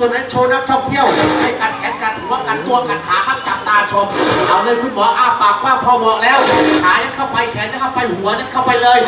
ส่วนนั้นโชว์นักท่องเที่ยวให้การแขนการถือว่าการตัวการขาครับจับตาชม เอาเลยคุณหมออ้าปากกว้างพอเหมาะแล้ว ขายันเข้าไปแขนยันเข้าไปหัวยันเข้าไปเลย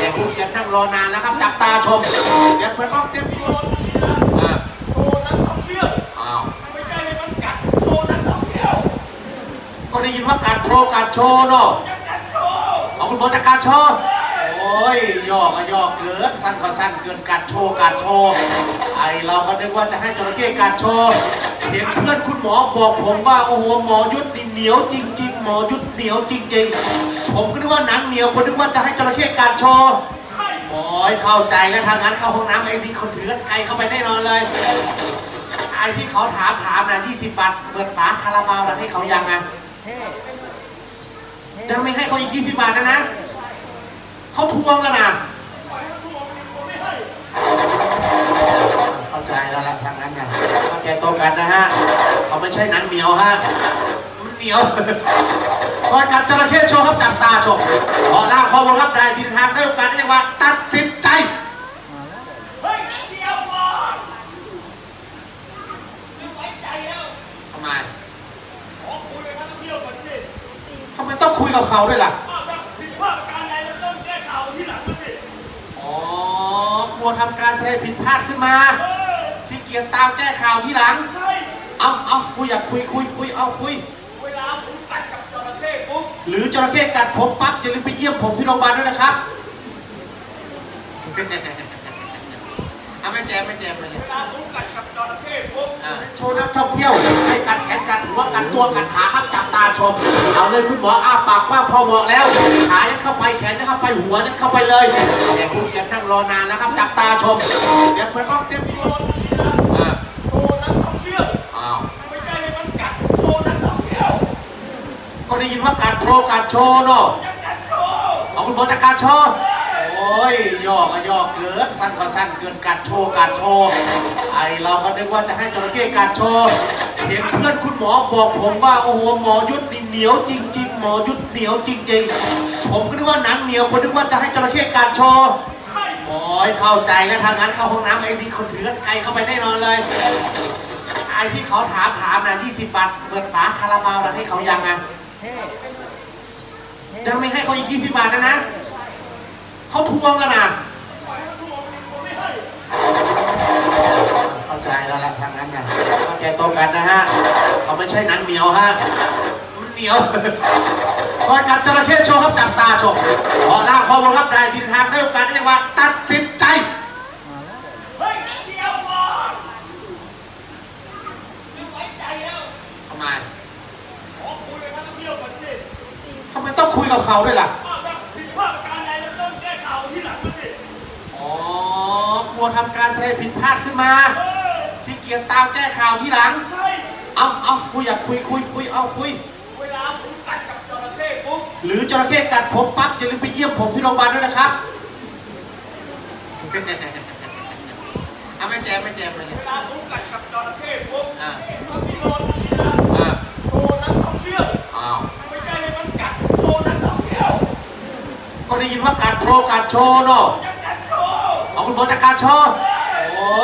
แต่คุณเกียรตินั่งรอนานแล้วครับจับตาชมเดี๋ยวเพื่อนก็เต็มตัวอ่าโชว์นักท่องเที่ยวอ้าวไม่ใช่ให้มันกัดโชว์นักท่องเที่ยวก็ได้ยินว่าการโชว์การโชว์เนาะกัดโชว์เอาคุณหมอจากการโชว์ ยย่อก็ย่อเกินสั้นก็สั้นเกินการโชว์การโชว์ไอเราก็นึกว่าจะให้จระเข้การโชว์เห็นเพื่อนคุณหมอบอกผมว่าโอ้โหหมอยุทธนี่เหนียวจริง ๆ หมอยุทธเหนียวจริง ๆ ผมก็นึกว่าหนังเหนียวคนนึกว่าจะให้จระเข้การโชว์ใช่โอ้ยเข้าใจแล้วทางนั้นเข้าห้องน้ำไอ้นี่เขาถือกันไกลเข้าไปแน่นอนเลยไอ้ที่เขาถามถามนะ20บาทเปิดฝาคาราบาวแล้วให้เขายังไงยังไม่ให้เขาอีก20บาทนะนะ เขาทวงกันนะเข้าใจแล้วละทางนั้นนะเข้าใจตรงกันนะฮะเขาไม่ใช่หนังเหนียวฮะมันเหนียวก่อนกับจระเข้โชว์ครับจับตาชมขอล่างข้อมูลครับได้ทิศทางได้โอกาสได้จังหวะตัดสินใจเฮ้ยเดียวก่อนไม่ไว้ใจแล้วทำไมขอคุยกับนักท่องเที่ยวก่อนสิทำไมต้องคุยกับเขาด้วยล่ะ วทำการแสดงผิดพลาดขึ้นมาเออที่เกียรตามแก้ข่าวที่หลังใช่เอาเอาคุยอยากคุยคุยคุยเอาคุย เวลาผมกัดกับจระเข้ปุ๊บ หรือจระเข้กัดผมปั๊บอย่าลืมไปเยี่ยมผมที่โรงพยาบาลด้วยนะครับเอาไม่แจมไม่แจมเลยเวลาผมกัดกับจระเข้ปุ๊บอ่าโชว์นักท่องเที่ยวให้การแขนการถือว่าการตัวการขาครับจับตาชม เอาเลยคุณหมออ้าปากกว้างพอเหมาะแล้ว ขายันเข้าไปแขนยันเข้าไปหัวยันเข้าไปเลยแต่คุณเกียรตินั่งรอนานแล้วครับจับตาชมเดี๋ยวเพื่อนก็เต็มตัวอ่าโชว์นักท่องเที่ยวอ้าวไม่ใช่ให้มันกัดโชว์นักท่องเที่ยวก็ได้ยินว่าการโชว์การโชว์เนาะจะกัดโชว์เอาคุณหมอจากการโชว์โอ้ยย่อก็ย่อเกินสั้นก็สั้นเกินการโชว์การโชว์ไอเราก็นึกว่าจะให้จระเข้การโชว์ เห็นเพื่อนคุณหมอบอกผมว่าโอ้โหหมอยุทธนี่เหนียวจริง ๆ หมอยุทธเหนียวจริง ๆ ผมก็นึกว่าหนังเหนียวคนนึกว่าจะให้จระเข้การโชว์ใช่โอ้ยเข้าใจแล้วทางนั้นเข้าห้องน้ำไอ้นี่เขาถือกันไกลเข้าไปแน่นอนเลยไอ้ที่เขาถามถามนะ20บาทเปิดฝาคาราบาวแล้วให้เขายังไงยังไม่ให้เขาอีกยี่สิบบาทนะนะเขาทวงกันนะเข้าใจแล้วแหละทางนั้นนะ ใจตรงกันนะฮะเขาไม่ใช่หนังเหนียวฮะมันเหนียวก่อนกับจระเข้โชว์ครับจับตาชมขอล่างข้อมูลครับได้ทิศทางได้โอกาสได้จังหวะตัดสินใจเฮ้ยเดียวก่อนไม่ไว้ใจแล้วทำไมขอคุยกับนักท่องเที่ยวก่อนสิทำไมต้องคุยกับเขาด้วยล่ะผิดพลาดการใดต้องแก้เขาที่หลังสิอ๋อกลัวทำการแสดงผิดพลาดขึ้นมา กียรตามแก้ข่าวที่หลัง ใช่เอาเอาคุยอยากคุยคุยคุยเอาคุย เวลาผมกัดกับจระเข้ปุ๊บหรือจระเข้กัดผมปั๊บอย่าลืมไปเยี่ยมผมที่โรงพยาบาลด้วยนะครับเอาไม่แจมไม่แจมเลยเวลาผมกัดกับจระเข้ปุ๊บอ่าเห็นว่าที่นอนนี่นะอ่าโชว์นักท่องเที่ยว อ้าว ไม่ใช่ให้มันกัดโชว์นักท่องเที่ยวก็ได้ยินว่าการโชว์การโชว์เนาะจะกัดโชว์ เอาคุณหมอจากการโชว์โอ้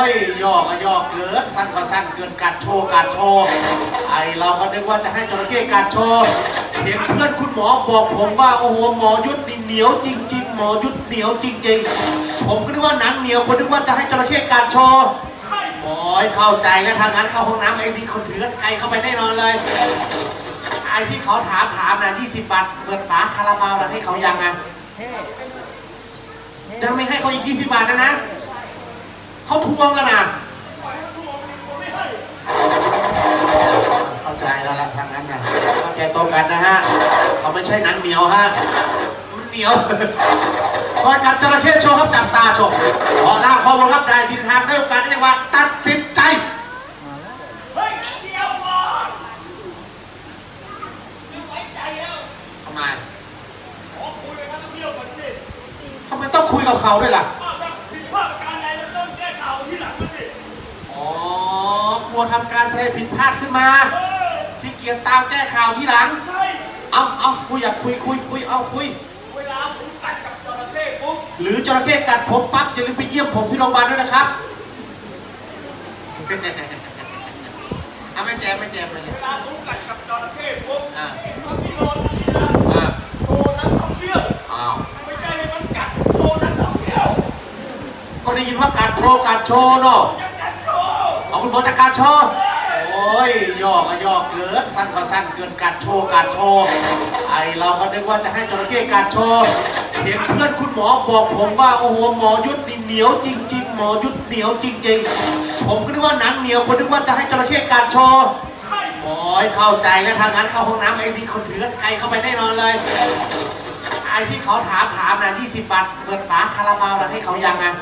ยย่อก็ย่อเกินสั้นก็สั้นเกินการโชว์การโชว์ไอเราก็นึกว่าจะให้จระเข้การโชว์เห็นเพื่อนคุณหมอบอกผมว่าโอ้โหหมอยุทธเหนียวจริง ๆ หมอยุทธเหนียวจริง ๆ ผมก็นึกว่าหนังเหนียวคนนึกว่าจะให้จระเข้การโชว์โอ้ยเข้าใจแล้วทางนั้นเข้าห้องน้ำไอ้นี่เขาถือกันไกลเข้าไปแน่นอนเลยไอ้ที่เขาถามถามนะ20บาทเปิดฝาคาราบาวแล้วให้เขายังไงยังไม่ให้เขาอีก20บาทนะนะ เขาทวงกันนะเข้าใจแล้วละทางนั้นนะเข้าใจตรงกันนะฮะเขาไม่ใช่หนังเหนียวฮะมันเหนียวก่อนกับจระเข้โชว์ครับจับตาชมขอล่างข้อมูลครับได้ทิศทางได้โอกาสได้จังหวะตัดสินใจเฮ้ยเดียวก่อนไม่ไว้ใจแล้วทำไมขอคุยกับนักท่องเที่ยวก่อนสิทำไมต้องคุยกับเขาด้วยล่ะ ทำการแสดงผิดพลาดขึ้นมาเออที่เกียรตามแก้ข่าวที่หลังใช่เอาเอาคุยอยากคุยคุยคุยเอาคุย เวลาผมกัดกับจระเข้ปุ๊บหรือจระเข้กัดผมปั๊บอย่าลืมไปเยี่ยมผมที่โรงพยาบาลด้วยนะครับอะไม่แจมไม่แจมเลยเวลาผมกัดกับจระเข้ปุ๊บอ่าตอนที่นอนนี่นะอ่าโชว์นักท่องเที่ยวอ้าวไม่ใช่ให้มันกัดโชว์นักท่องเที่ยวก็ได้ยินว่าการโชว์การโชว์เนาะ คุณหมอจากการโชว์ โอ้ยย่อก็ย่อเกินสั้นก็สั้นเกินการโชว์การโชว์ไอเราก็นึกว่าจะให้จระเข้การโชว์เห็นเพื่อนคุณหมอบอกผมว่าโอ้โหหมอยุทธนี่เหนียวจริง ๆ หมอยุทธเหนียวจริง ๆ ผมก็นึกว่าหนังเหนียวคนนึกว่าจะให้จระเข้การโชว์โอ้ยเข้าใจแล้วทางนั้นเข้าห้องน้ำไอ้นี่คนถือกันไกลเข้าไปแน่นอนเลยไอ้ที่เขาถามถามนะ20บาทเปิดฝาคาราบาวนะให้เขายังอะ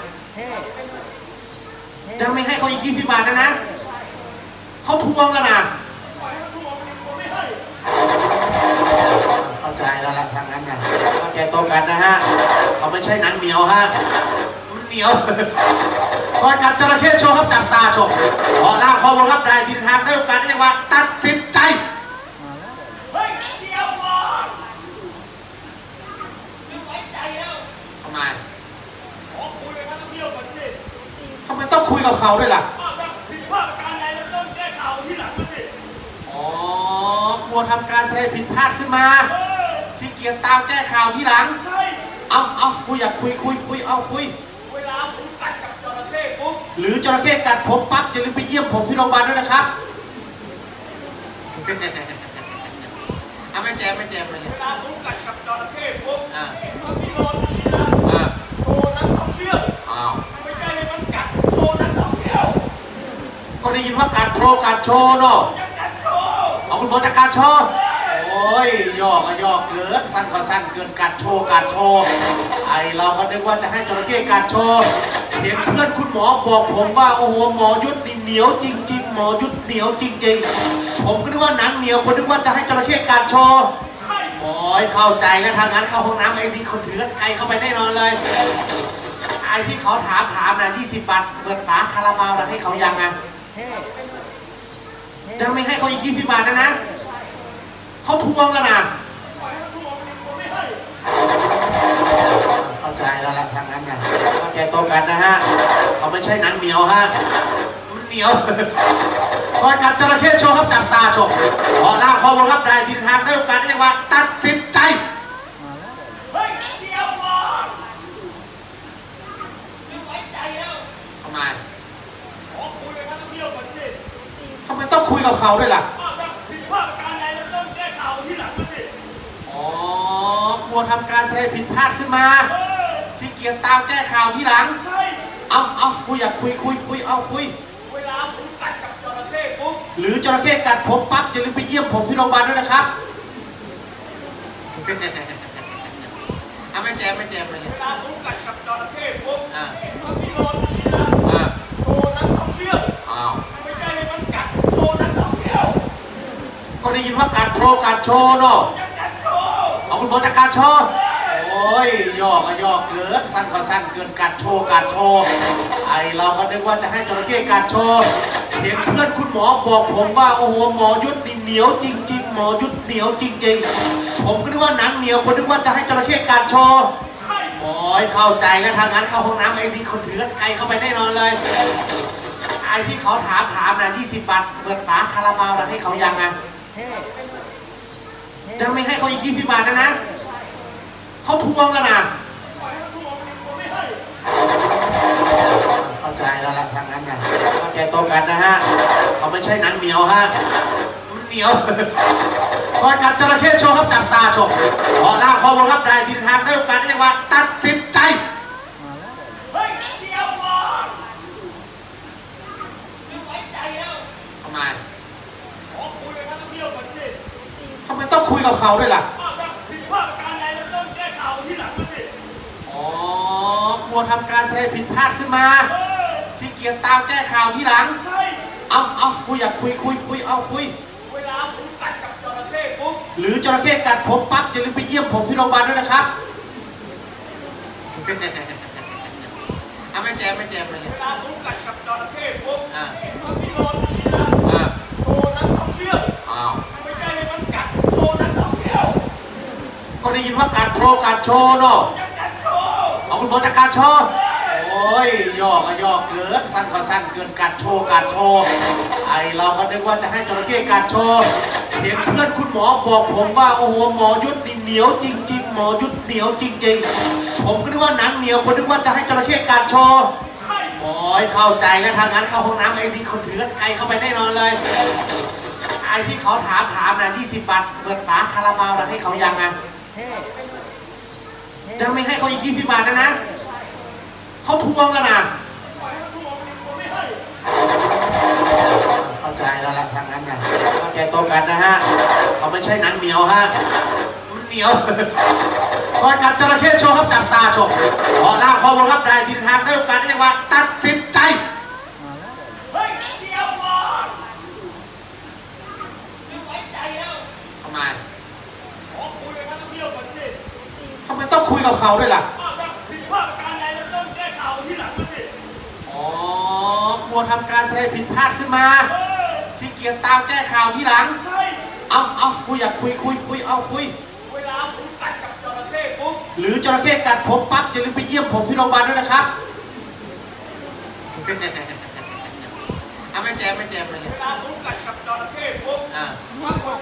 ยังไม่ให้เขาอีกยี่สิบบาทนะนะเขาทวงกันนะเข้าใจแล้วละทางนั้นนะเข้าใจตรงกันนะฮะเขาไม่ใช่หนังเหนียวฮะมันเหนียวก่อนกับจระเข้โชว์ครับจับตาชมขอล่าข้อมูลครับได้ทิศทางได้โอกาสได้จังหวะตัดสินใจ เฮ้ยเดี๋ยวก่อนไม่ไว้ใจแล้ว ทำไม ขอคุยกับนักท่องเที่ยวก่อนสิ ทำไมต้องคุย กับเขาด้วยล่ะว่าถ้าผิดพลาดประการใดแล้วต้องแก้ข่าวที่หลังมาสิอ๋อกลัวทำการแสดงผิดพลาดขึ้นมาเออที่เกียจตามแก้ข่าวที่หลังใช่เอาเอาคุยอยากคุยคุยคุยเอาคุย เวลาผมกัดกับจระเข้ปุ๊บหรือจระเข้กัดผมปั๊บอย่าลืมไปเยี่ยมผมที่โรงพยาบาลด้วยนะครับเอาไม่แจมไม่แจมเลยเวลาผมกัดกับจระเข้ปุ๊บอ่าตอนที่นอนนี่นะ อ่า โชว์นักท่องเที่ยว อ้าว ไม่ใช่ให้มันกัดโชว์นักท่องเที่ยว ก็ ได้ยินว่าการโชว์การโชว์เนาะจะกัดโชว์เอาคุณหมอจากการโชว์โอ้ยย่อก็ย่อเกินสั้นก็สั้นเกินการโชว์การโชว์ไอเราก็นึกว่าจะให้จระเข้การโชว์เห็นเพื่อนคุณหมอบอกผมว่าโอ้โหหมอยุทธนี่เหนียวจริง ๆ หมอยุทธเหนียวจริง ๆ ผมก็นึกว่าหนังเหนียวคนนึกว่าจะให้จระเข้การโชว์ใช่โอ้ยเข้าใจแล้วทางนั้นเข้าห้องน้ำไอ้นี่คนถือกันไกลเข้าไปแน่นอนเลยไอ้ที่เขาถามถามนะ20บาทเปิดฝาคาราบาวนะให้เขายังอะ ยังไม่ให้เขาอีก20บบาทนะนะเขาทวงกันนะปล่อยให้มันทวงผมไม่ให้เข้าใจแล้วละทางนั้นนะเข้าใจตรงกันนะฮะเขาไม่ใช่หนังเหนียวฮะมันเหนียวก่อนกับจระเข้โชว์ครับจับตาชมขอล่างข้อมูลครับได้ทิศทางได้โอกาสได้จังหวะตัดสินใจ เฮ้ยเดี๋ยวก่อนไม่ไว้ใจแล้ว ทำไม ขอคุยกับนักท่องเที่ยวก่อนสิ ทำไมต้อง คุยกับเขาด้วยล่ะว่าถ้าผิดพลาดประการใดแล้วต้องแก้ข่าวที่หลังมาสิอ๋อกลัวทำการแสดงผิดพลาดขึ้นมา เออที่เกียจตามแก้ข่าวที่หลัง ใช่ เอาเอาคุยอยากคุยคุยคุยเอาคุย เวลาผมกัดกับจระเข้ปุ๊บหรือจระเข้กัดผมปั๊บอย่าลืมไปเยี่ยมผมที่โรงพยาบาลด้วยนะครับเอาไม่แจมไม่แจมเลยเวลาผมกัดกับจระเข้ปุ๊บ อ่า ตอนที่นอนนี่นะ อ่า โชว์นักท่องเที่ยว อ้าว ไม่ใช่ให้มันกัดโชว์นักท่องเที่ยว ก็ได้ยินว่าการโชว์การโชว์เนาะจะกัดโชว์เอาคุณหมอจากการโชว์โอ้ยย่อก็ย่อเกินสั้นก็สั้นเกินการโชว์การโชว์ไอเราก็นึกว่าจะให้จระเข้การโชว์เห็นเพื่อนคุณหมอบอกผมว่าโอ้โหหมอยุทธเหนียวจริง ๆ หมอยุทธเหนียวจริง ๆ ผมก็นึกว่าหนังเหนียวคนนึกว่าจะให้จระเข้การโชว์ใช่โอ้ยเข้าใจแล้วทางนั้นเข้าห้องน้ำไอ้นี่คนถือกันไกลเข้าไปแน่นอนเลยไอ้ที่เขาถามถามนะ20บาทเปิดฝาคาราบาวนะให้เขายังอะ ยังไม่ให้เขาอีก20บบาทนะนะเขาทวงกันนะปล่อยให้มันทวงผมไม่ให้เข้าใจแล้วละทางนั้นนะเข้าใจตรงกันนะฮะเขาไม่ใช่หนังเหนียวฮะมันเหนียวก่อนกับจระเข้โชว์ครับจับตาชมขอล่างข้อมูลครับได้ทิศทางได้โอกาสได้จังหวะตัดสินใจ เฮ้ยเดี๋ยวก่อนไม่ไว้ใจแล้ว ทำไม ขอคุยกับนักท่องเที่ยวก่อนสิ ทำไมต้องคุย กับเขาด้วยล่ะว่าถ้าผิดพลาดประการใดแล้วต้องแก้ข่าวที่หลังมาสิอ๋อกลัวทำการแสดงผิดพลาดขึ้นมา เออที่เกียจตามแก้ข่าวที่หลัง ใช่ เอาเอาคุยอยากคุยคุยคุยเอาคุย เวลาผมกัดกับจระเข้ปุ๊บหรือจระเข้กัดผมปั๊บอย่าลืมไปเยี่ยมผมที่โรงพยาบาลด้วยนะครับเอาไม่แจมไม่แจมเลยเวลาผมกัดกับจระเข้ปุ๊บอ่าตอนที่นอนนี่นะ อ่า โชว์นักท่องเที่ยว อ้าว ไม่ใช่ให้มันกัดโชว์นักท่องเที่ยว ก็ได้ยินว่าการโชว์การโชว์เนาะจะกัดโชว์เอาคุณหมอจากการโชว์โอ้ยย่อก็ย่อเกินสั้นก็สั้นเกินกัดโชว์กัดโชว์ไอเราก็นึกว่าจะให้จระเข้กัดโชว์เห็นเพื่อนคุณหมอบอกผมว่าโอ้โหหมอยุทธนี่เหนียวจริง ๆ หมอยุทธเหนียวจริง ๆ ผมก็นึกว่าหนังเหนียวคนนึกว่าจะให้จระเข้กัดโชว์ใช่โอ้ยเข้าใจแล้วทางนั้นเข้าห้องน้ำไอ้นี่คนถือกันไกลเข้าไปแน่นอนเลยไอ้ที่เขาถามถามนะ20บาทเปิดฝาคาราบาวนะให้เขายังอะ ยังไม่ให้เขาอีก20บบาทนะนะเขาทวงกันนะปล่อยให้มันรวมผมไม่ให้เข้าใจแล้วละทางนั้นนะเข้าใจตรงกันนะฮะเขาไม่ใช่หนังเหนียวฮะมันเหนียวก่อนกับจระเข้โชว์ครับจับตาชมขอล่าข้อมูลครับได้ทิศทางได้โอกาสได้จังหวะตัดสินใจ เฮ้ยเดียวก่อนไม่ไว้ใจแล้ว ทำไม ขอคุยกับนักท่องเที่ยวก่อนสิ ทำไมต้อง คุยกับเขาด้วยล่ะว่าถ้าผิดพลาดประการใดแล้วต้องแก้ข่าวที่หลังมาสิอ๋อกลัวทำการแสดงผิดพลาดขึ้นมา เออที่เกียรตามแก้ข่าวที่หลัง ใช่เอาเอาคุยอยากคุยคุยคุยเอาคุย เวลาผมกัดกับจระเข้ปุ๊บหรือจระเข้กัดผมปั๊บอย่าลืมไปเยี่ยมผมที่โรงพยาบาลด้วยนะครับเอาไม่แจมไม่แจมเลยเวลาผมกัดกับจระเข้ปุ๊บอ่า ปรากฏ